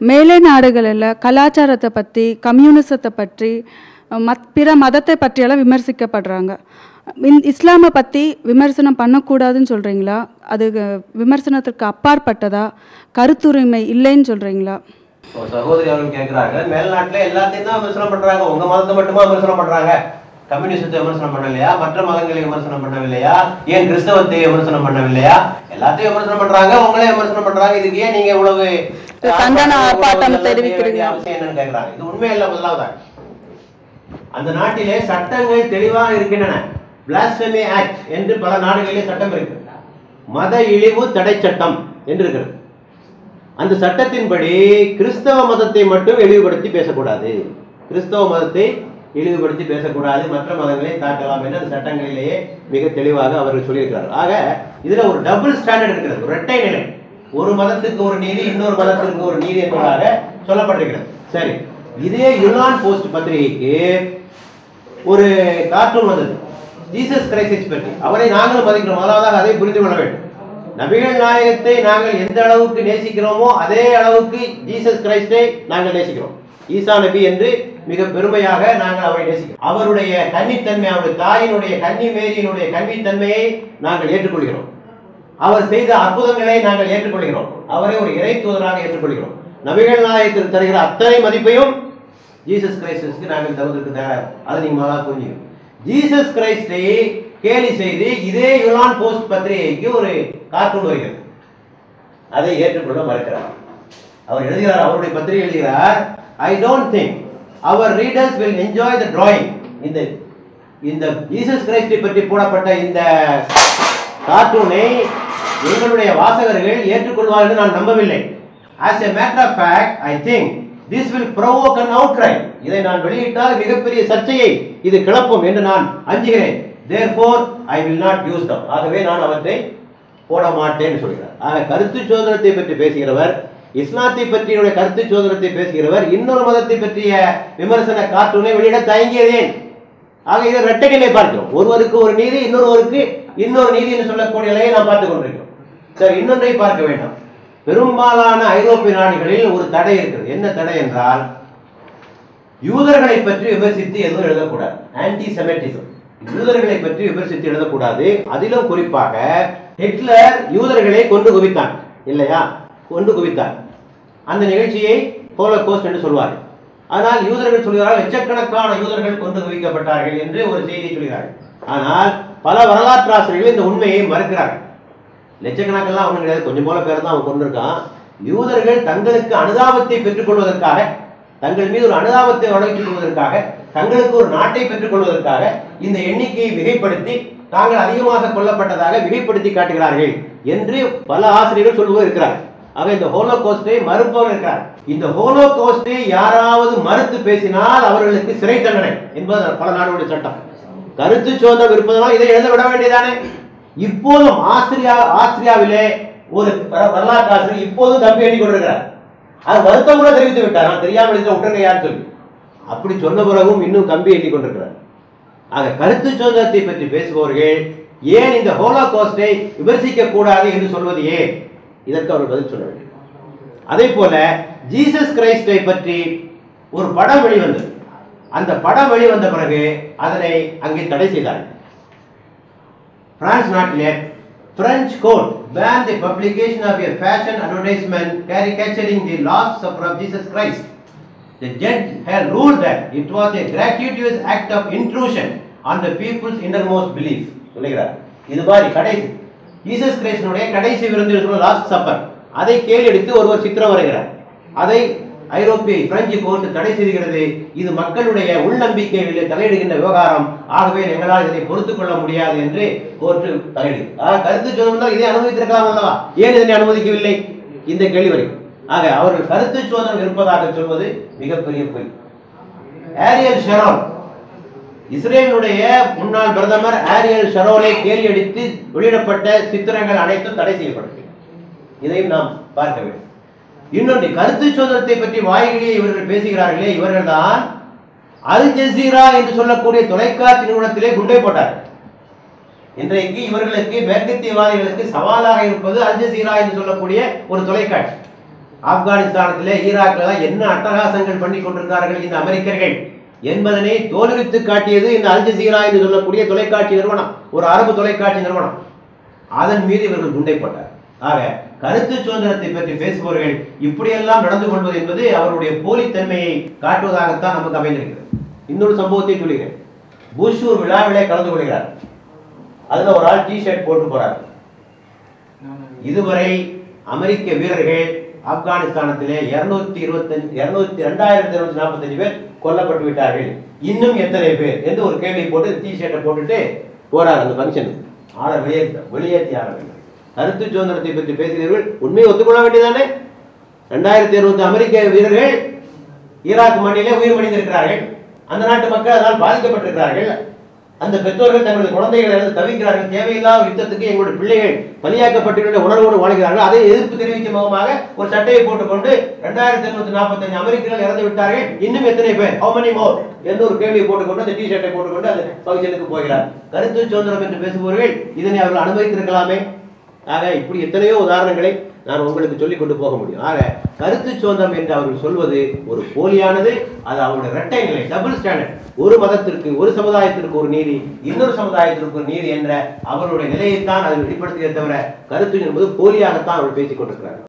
மேலை நாடுகளில் கலாச்சாரத்தை பற்றி கம்யூனிசத்தை பற்றி மத் பிற மதத்தை பற்றியெல்லாம் விமர்சிக்கப்படுறாங்க. இஸ்லாமை பற்றி விமர்சனம் பண்ணக்கூடாதுன்னு சொல்கிறீங்களா அது விமர்சனத்திற்கு அப்பாற்பட்டதா? கருத்துரிமை இல்லைன்னு சொல்கிறீங்களா சகோதரி அவர்கள் கேட்குறாங்க மேல்நாட்டில் எல்லாத்தையும் தான் விமர்சனம் பண்ணுறாங்க உங்கள் மதத்தை மட்டுமா விமர்சனம் பண்ணுறாங்க கம்யூனிஸ்டத்தை விமர்சனம் பண்ணலையா? மற்ற மதங்களை விமர்சனம் பண்ணவில்லையா? ஏன் கிறிஸ்தவத்தை விமர்சனம் பண்ணவில்லையா? எல்லாத்தையும் விமர்சனம் பண்ணுறாங்க உங்களே விமர்சனம் பண்ணுறாங்க இதுக்கு ஏன் நீங்கள் இவ்வளவு கண்டன ஆர்ப்பாட்டம் தெரிவிக்கிறீங்க. இது உண்மையல்ல முதலாவதாக அந்த நாட்டிலே சட்டங்கள் தெளிவாக இருக்கின்றன. பிளாஸ்பமி ஆக்ட் என்று பல நாடுகளிலே சட்டம் இருக்கு மத இழிவு தடை சட்டம் என்று இருக்கிறது. அந்த சட்டத்தின்படி கிறிஸ்தவ மதத்தை மட்டும் இழிவுபடுத்தி பேசக்கூடாது. கிறிஸ்தவ மதத்தை இழிவுபடுத்தி பேசக்கூடாது. மற்ற மதங்களை தாக்கலாம் என்று அந்த சட்டங்களிலேயே மிக தெளிவாக அவர்கள் சொல்லியிருக்கிறார்கள். ஆக இதுல ஒரு டபுள் ஸ்டாண்டர்ட் இருக்கிறது. ஒரு இரட்டை நிலை. ஒரு மதத்துக்கு ஒரு நீதி இன்னொரு மதத்திற்கு ஒரு நீதி என்பதாக சொல்லப்பட்டிருக்கிறது. சரி. இதே யுனான் போஸ்ட் பத்திரிகைக்கு ஒரு கார்ட்டூன் வந்தது. ஜீசஸ் கிரைசிஸ் பற்றி. அவரை நாங்களும் மதிக்கிறோம் முதலாவதாக அதை புரிந்து கொள்ள வேண்டும். நபிகள் நாயகத்தை நாங்கள் எந்த அளவுக்கு நேசிக்கிறோமோ அதே அளவுக்கு ஜீசஸ் கிரைஸ்டை நாங்கள் நேசிக்கிறோம். ஈசா நபி என்று மிக பெருமையாக நாங்கள் அவரை நேசிக்கிறோம். அவருடைய கன்னித்தன்மை அவருடைய தாயினுடைய கன்னி மேரியினுடைய கன்னித்தன்மையை நாங்கள் ஏற்றுக்கொள்கிறோம். அவர் செய்த அற்புதங்களை நாங்கள் ஏற்றுக்கொள்கிறோம். அவரை ஒரு இறை தூதராக ஏற்றுக்கொள்கிறோம். நபிகள் நாயகத்தில் தருகிற அத்தனை மதிப்பையும் ஜீசஸ் கிரைஸ்டுக்கு நாங்கள் தருவதற்கு தயாராக அதை நீங்கள் முதல்ல புரிஞ்சுக்கணும். ஜீசஸ் கிரைஸ்டை கேலி செய்து இதே யுலான் போஸ்ட் பத்திரிகைக்கு ஒரு கார்ட்டூன் வருகிறது. அதை ஏற்றுக்கொள்ள மறுக்கிறார். அவர் எழுதுகிறார் அவருடைய பத்திரிகை எழுதுகிறார் I don't think our readers will enjoy the drawing இந்த இந்த ஜீசஸ் கிரைஸ்டை பற்றி போடப்பட்ட இந்த கார்ட்டூனை எங்களுடைய வாசகர்கள் ஏற்றுக்கொள்வார்கள் என்று நான் நம்பவில்லை. As a matter of fact i think this will provoke an outcry. இதை நான் வெளியிட்டால் மிகப்பெரிய சர்ச்சையை இது கிளப்பும் என்று நான் அஞ்சுகிறேன். Therefore i will not use them. ஆகவே நான் அவற்றை போட மாட்டேன்னு சொல்கிறார். ஆக கருத்து சோதனத்தை பற்றி பேசுகிறவர் இஸ்லாத்தை பற்றிய கருத்து சோதனத்தை பேசுகிறவர் இன்னொரு மதத்தை பற்றிய விமர்சன கார்ட்டூனை வெளியிட தயங்கியதேன். ஆக இதை ரெட்டைகளை பார்க்கிறோம். ஒருவருக்கு ஒரு நீதி இன்னொருவருக்கு இன்னொரு நீதி என்று சொல்லக்கூடிய நிலையை நாம் பார்த்துக் கொண்டிருக்கிறோம். சரி இன்னொன்றை பார்க்க வேண்டும். பெரும்பாலான ஐரோப்பிய நாடுகளில் ஒரு தடை இருக்கிறது. என்ன தடை என்றால் யூதர்களை பற்றி விமர்சித்து எதுவும் எழுதக்கூடாது. ஆன்டி செமெட்டிசம் யூதர்களை பற்றி விமர்சித்து எழுதக்கூடாது. அதிலும் குறிப்பாக ஹிட்லர் யூதர்களை கொண்டு குவித்தான். இல்லையா? கொண்டு குவித்தார் அந்த நிகழ்ச்சியை ஹோலோகோஸ்ட் என்று சொல்வார்கள். ஆனால் யூதர்கள் சொல்கிறார்கள் லட்சக்கணக்கான யூதர்கள் கொண்டு குவிக்கப்பட்டார்கள் என்று ஒரு செய்தியை சொல்கிறார்கள். ஆனால் பல வரலாற்று ஆசிரியர்கள் இந்த உண்மையை மறுக்கிறார்கள். லட்சக்கணக்கெல்லாம் அவன் கிடையாது. கொஞ்சம் போல பேர் தான் அவன் கொண்டிருக்கான். யூதர்கள் தங்களுக்கு அனுதாபத்தை பெற்றுக் கொள்வதற்காக தங்கள் மீது ஒரு அனுதாபத்தை வளர்த்துக் கொள்வதற்காக தங்களுக்கு ஒரு நாட்டை பெற்றுக் கொள்வதற்காக இந்த எண்ணிக்கையை மிகைப்படுத்தி தாங்கள் அதிகமாக கொல்லப்பட்டதாக மிகைப்படுத்தி காட்டுகிறார்கள் என்று பல ஆசிரியர்கள் சொல்லுவோம் இருக்கிறார் ஆக இந்த ஹோலோ கோஸ்டை மறுப்பவர் இருக்கிறார். இந்த ஹோலோ கோஸ்டை யாராவது மறுத்து பேசினால் அவர்களுக்கு சிறை தண்டனை என்பது பல நாடுகளுடைய சட்டம். கருத்து சுதந்திரம் இருப்பதனால் இதை எழுத விட வேண்டியதானே? இப்போதும் ஆஸ்திரியா ஆஸ்திரியாவிலே ஒரு வரலாற்று ஆசிரியர் இப்போதும் தம்பி எண்ணி கொண்டிருக்கிறார். அது வருத்தம் கூட தெரிவித்து விட்டார். நான் தெரியாமல் இருக்க விட்டுருங்க யார் சொல்லி. அப்படி சொன்ன பிறகும் இன்னும் கம்பி எண்ணி கொண்டிருக்கிறார். ஆக கருத்து சுதந்திரத்தை பற்றி பேசுபவர்கள் ஏன் இந்த ஹோலா கோஸ்டை விமர்சிக்க கூடாது என்று சொல்வது ஏன்? இதற்கு அவர் பதில் சொல்ல வேண்டும். அதே போல ஜீசஸ் கிரைஸ்டை பற்றி ஒரு படம் வெளிவந்தது. அந்த படம் வெளிவந்த பிறகு அதனை அங்கே தடை செய்தார்கள். பிரான்ஸ் நாட்டிலே French court banned the publication of a fashion advertisement caricaturing the last supper of Jesus Christ. The judge had ruled that it was a gratuitous act of intrusion on the people's innermost belief. சொல்லுகிறார் இது மாதிரி கடைசி Jesus கிரைஸ்டனுடைய கடைசி விருந்து சொல்ல last supper அதை கேள்வி எடுத்து ஒருவர் சித்திரம் வரைகிறார் அதை ஐரோப்பிய பிரெஞ்சு கோர்ட் தடை செய்கிறது இது மக்களுடைய உள்நம்பிக்கைகளில் தலையிடுகின்ற விவகாரம். ஆகவே எங்களால் இதை பொறுத்துக் கொள்ள முடியாது என்று கோர்ட்டு தலையிடு. கருத்து சுதந்திரம் இதை அனுமதித்திருக்கலாம் அல்லவா? ஏன் இதனை அனுமதிக்கவில்லை? இந்த கேள்வி ஆக அவர்கள் கருத்து சுதந்திரம் இருப்பதாக சொல்வது மிகப்பெரிய பொய். ஏரியல் ஷெரோன் இஸ்ரேலுடைய முன்னாள் பிரதமர் ஆரியல் ஷரோலை கேள்வி அடித்து வெளியிடப்பட்ட சித்திரங்கள் அனைத்தும் தடை செய்யப்பட்டது இதையும் நாம் பார்க்க வேண்டும். இன்னொன்று கருத்து சுதந்திரத்தை பற்றி வாயிலேயே இவர்கள் பேசுகிறார்களே இவர்கள்தான் அல் ஜசீரா என்று சொல்லக்கூடிய தொலைக்காட்சி நிறுவனத்திலே குண்டை போட்டார் இன்றைக்கு இவர்களுக்கு மேற்கத்தியவாதிகளுக்கு சவாலாக இருப்பது அல் ஜசீரா என்று சொல்லக்கூடிய ஒரு தொலைக்காட்சி. ஆப்கானிஸ்தானத்திலே ஈராக்ல என்ன அட்டகாசங்கள் பண்ணி கொண்டிருந்தார்கள் இந்த அமெரிக்கர்கள் என்பதனை தோல்வித்து காட்டியது இந்த அல் ஜசீரா என்று சொல்லக்கூடிய தொலைக்காட்சி நிறுவனம் ஒரு அரபு தொலைக்காட்சி நிறுவனம். அதன் மீது இவர்கள் குண்டை போட்டார் ஆக கருத்து சுதந்திரத்தை பற்றி பேசுபவர்கள் இப்படியெல்லாம் நடந்து கொள்வது என்பது அவருடைய போலித்தன்மையை காட்டுவதாகத்தான் நமக்கு அமைந்திருக்கிறது. இன்னொரு சம்பவத்தை சொல்கிறேன் புஷ் ஒரு விழாவிலே கலந்து கொள்கிறார். அதுல ஒரு ஆள் டி ஷர்ட் போட்டு போறார். இதுவரை அமெரிக்க வீரர்கள் ஆப்கானிஸ்தானத்திலே இருநூத்தி இருபத்தஞ்சு இருநூத்தி ரெண்டாயிரத்தி இருநூத்தி நாற்பத்தஞ்சு பேர் கொல்லப்பட்டு விட்டார்கள். இன்னும் எத்தனை பேர் என்று ஒரு கேள்வி போட்டு டி ஷர்ட்டை போட்டுட்டு போறார் அந்த ஃபங்க்ஷனுக்கு ஆளை வெளியேற்ற வெளியேற்றி ஆள வேண்டும். கருத்து சுதந்திரத்தை பற்றி பேசுகிறீர்கள் உண்மையை ஒத்துக்கொள்ள வேண்டியதானே ரெண்டாயிரத்தி இருபத்தி அமெரிக்க வீரர்கள் ஈராக் மண்ணிலே உயிர் மணிந்திருக்கிறார்கள் அந்த நாட்டு மக்கள் அதனால் பாதிக்கப்பட்டிருக்கிறார்கள். அந்த பெற்றோர்கள் தங்களது குழந்தைகளை தவிக்கிறார்கள். தேவையில்லாத யுத்தத்துக்கு எங்களுடைய பிள்ளைகள் பலியாக்கப்பட்டுள்ள உணர்வோடு வாழ்கிறார்கள். அதை எதிர்ப்பு தெரிவிக்கும் முகமாக ஒரு சட்டையை போட்டுக்கொண்டு ரெண்டாயிரத்தி எண்ணூத்தி நாற்பத்தஞ்சு அமெரிக்கர்கள் இறந்து விட்டார்கள். இன்னும் எத்தனை பேர்? ஹவு many மோர் என்று ஒரு கேள்வியை போட்டுக்கொண்டு அந்த டி ஷர்ட்டை போட்டுக்கொண்டு அந்த ஃபங்க்ஷனுக்கு போகிறார். கருத்து சுதந்திரம் என்று பேசுபவர்கள் இதனை அவர்கள் அனுமதித்திருக்கலாமே. ஆக இப்படி எத்தனையோ உதாரணங்களை நான் உங்களுக்கு சொல்லிக் கொண்டு போக முடியும். ஆக கருத்து சுதந்திரம் என்று அவர்கள் சொல்வது ஒரு போலியானது. அது அவருடைய இரட்டை நிலை டபுள் ஸ்டாண்டர்ட் ஒரு மதத்திற்கு ஒரு சமுதாயத்திற்கு ஒரு நீதி இன்னொரு சமுதாயத்திற்கு ஒரு நீதி என்ற அவருடைய நிலையைத்தான் அதை வெளிப்படுத்தியதை தவிர கருத்து என்பது போலியாகத்தான் அவர் பேசிக் கொண்டிருக்கிறார்